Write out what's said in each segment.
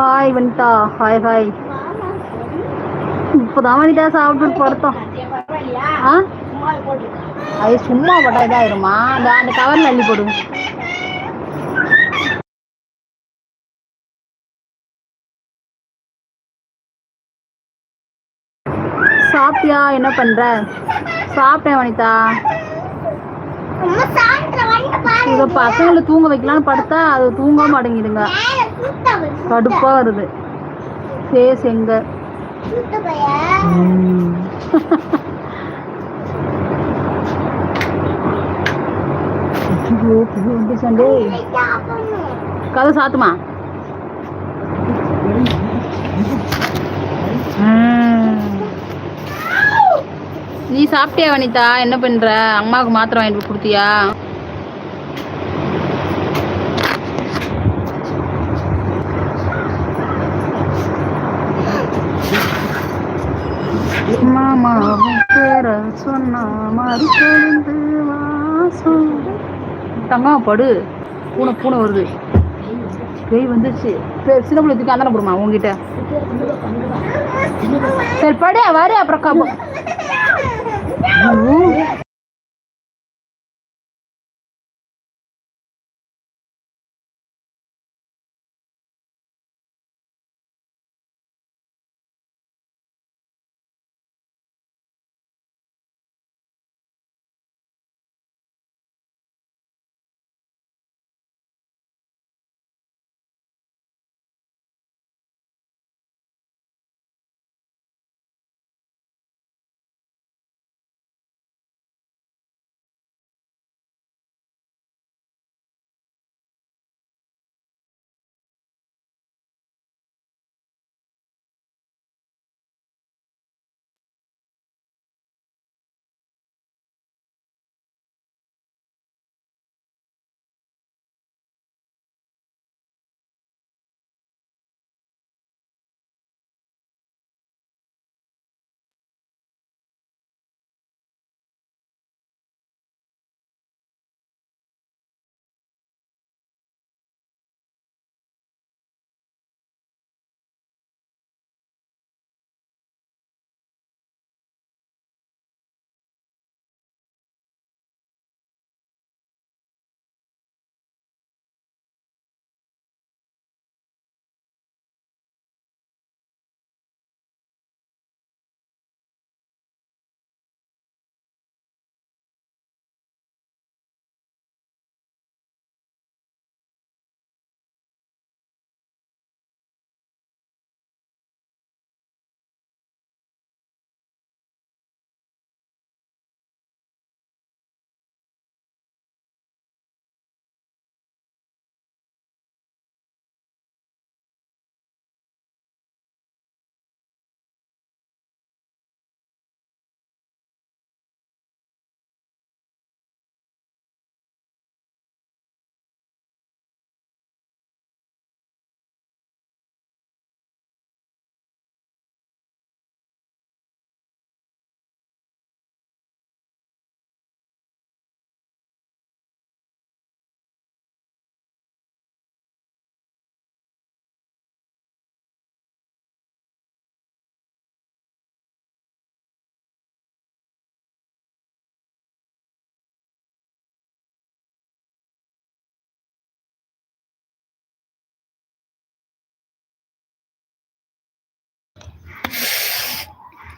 Hi Vanitha hi hi இப்போதான் வனிதா சாப்பிட்டு படுத்தோம். ஆ? அது சும்மா போட்டா இதாயிருமா? அந்த அந்த கவர்ல அள்ளி போடு. சாப்பிட்டியா? என்ன பண்ற? சாப்பிட்டேன் வனிதா இத பசங்களை தூங்க வைக்கலாம்னு படுத்தா அது தூங்க மாட்டேங்குதுங்க கடுப்பா வருது. ஃபேஸ் எங்க கதை சாத்துமா? நீ சாப்பிட்டியா வனிதா? என்ன பண்ற? அம்மாவுக்கு மாத்திரை வாங்கிட்டு கொடுத்தியா? சொன்னா தெரிந்து வாசம். தங்கம் படு. பூனை பூனை வருது. பேய் வந்துருச்சு சரி சின்ன பிள்ளை தூக்கி அந்தான போடுமா உங்ககிட்ட சரி படு வரு அப்புறம்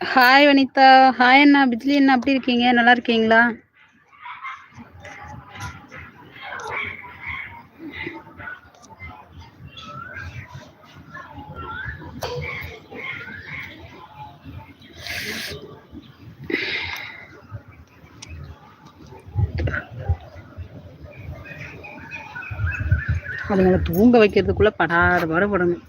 ஹாய் வனிதா ஹாய் அண்ணா. பிஜ்லி அண்ணா எப்படி இருக்கீங்க? நல்லா இருக்கீங்களா? அதுங்களை தூங்க வைக்கிறதுக்குள்ள படாத பாடுபடணும்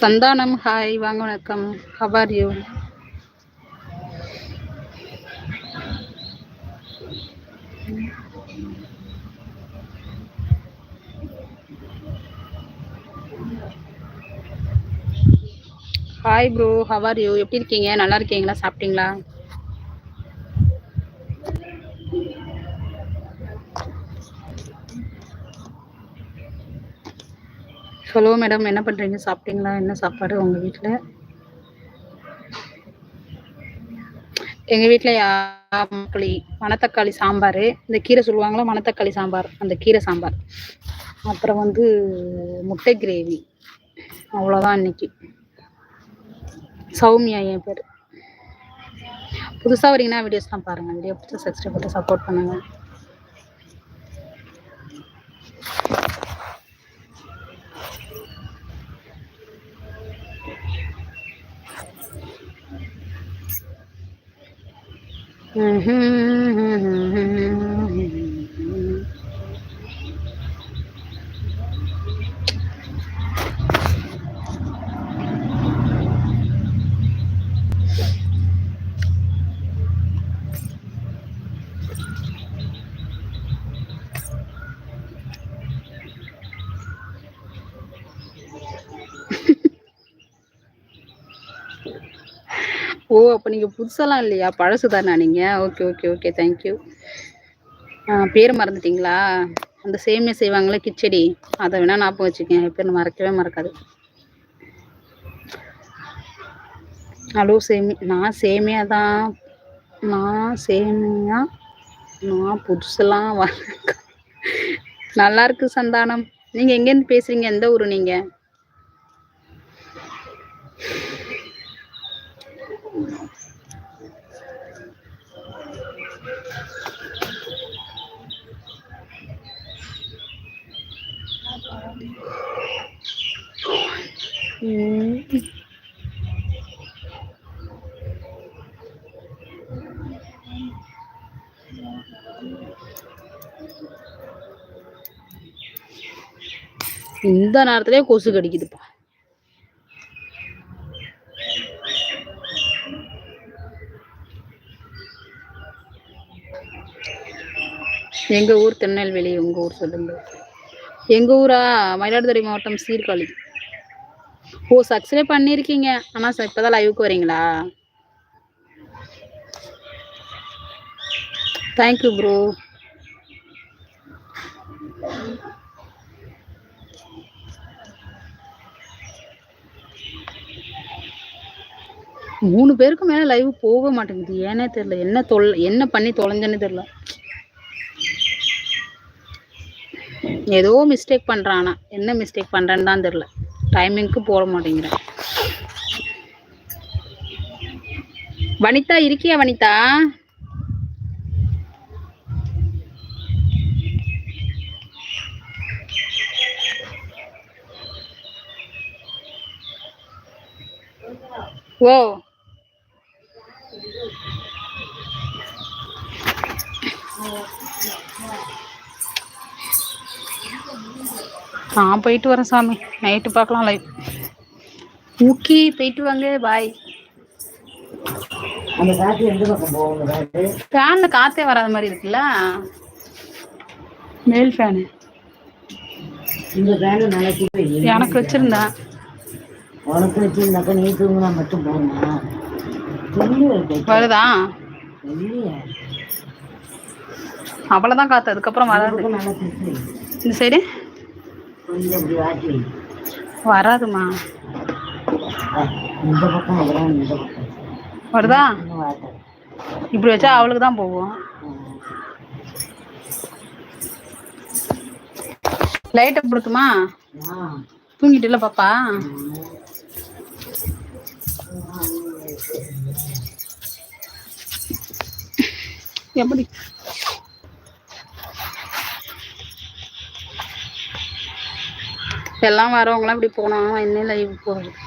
சந்தானம். ஹாய் வாங்க வணக்கம். How are you hi bro how are you எப்படி இருக்கீங்க? நல்லா இருக்கீங்களா? சாப்பிட்டீங்களா? ஹலோ மேடம் என்ன பண்ணுறீங்க சாப்பிட்டீங்களா? என்ன சாப்பாடு உங்கள் வீட்டில் எங்கள் வீட்டில் மக்களி மணத்தக்காளி சாம்பார். இந்த கீரை சொல்லுவாங்களோ? மணத்தக்காளி சாம்பார் அந்த கீரை சாம்பார். அப்புறம் வந்து முட்டை கிரேவி. அவ்வளோதான் இன்னைக்கு. சௌமியா என் பேர். புதுசாக வரீங்கன்னா வீடியோஸ்லாம் பாருங்கள் வீடியோ பிடிச்சா சப்ஸ்கிரைப் பண்ணி சப்போர்ட் பண்ணுங்கள் Mm-hmm. mm-hmm, mm-hmm. ஓ அப்போ நீங்கள் புதுசெல்லாம் இல்லையா? பழசு தானா நீங்கள் ஓகே ஓகே ஓகே தேங்க்யூ பேர் மறந்துட்டீங்களா? அந்த சேமியா செய்வாங்களே கிச்சடி. அதை வேணால் ஞாபகம் வச்சுக்கேன். பேர் மறக்கவே மறக்காது. ஹலோ சேமி நான் சேமியா தான் நான் சேமியா நான் புதுசெல்லாம் வர நல்லா இருக்கு சந்தானம். நீங்கள் எங்கேருந்து பேசுகிறீங்க எந்த ஊர் நீங்கள் இந்த நேரத்திலே கொசு கடிக்குதுப்பா. எங்க ஊர் திருநெல்வேலி உங்க ஊர் சொல்லுங்க. எங்க ஊரா? மயிலாடுதுறை மாவட்டம் சீர்காழி. ஓ சப்ஸ்கிரைப் பண்ணியிருக்கீங்க ஆனால் சார் இப்போதான் லைவுக்கு வரீங்களா? தேங்க்யூ ப்ரோ மூணு பேருக்கு மேலே லைவ் போக மாட்டேங்குது. ஏனே தெரியல. என்ன தொல் என்ன பண்ணி தொலைஞ்சேன்னு தெரியல. ஏதோ மிஸ்டேக் பண்றானா. என்ன மிஸ்டேக் பண்ணுறேன்னு தான் தெரில டைமிங்க்கு போட மாட்டேங்கிறேன் வனிதா இருக்கியா வனிதா? ஓ. நான் போயிட்டு வரேன் சாமி. நைட்டு பார்க்கலாம் லைவ் ஓகே போயிட்டு வாங்க பாய் ஃபேனில் காற்றே வராத மாதிரி இருக்குல்ல? மேல் ஃபேனு எனக்கு வச்சிருந்தேன். உனக்கு வச்சிருந்தாக்கா நீ தூங்கினா மட்டும் போகுமா வருதா? அவ்வளோதான் காற்று அதுக்கப்புறம் வராது. இந்த சைடு கொஞ்சம் இப்படி வராதுமா. இந்த பக்கம் இந்த பக்கம் வருதா? இப்படி வச்சா அவளுக்கு தான் போகும். லைட்டை கொடுத்துமா தூங்கிட்டு இல்லை பாப்பா? எப்படி? எல்லாம் வரவங்களாம் இப்படி போனாங்கன்னா என்ன லைவ் போகிறது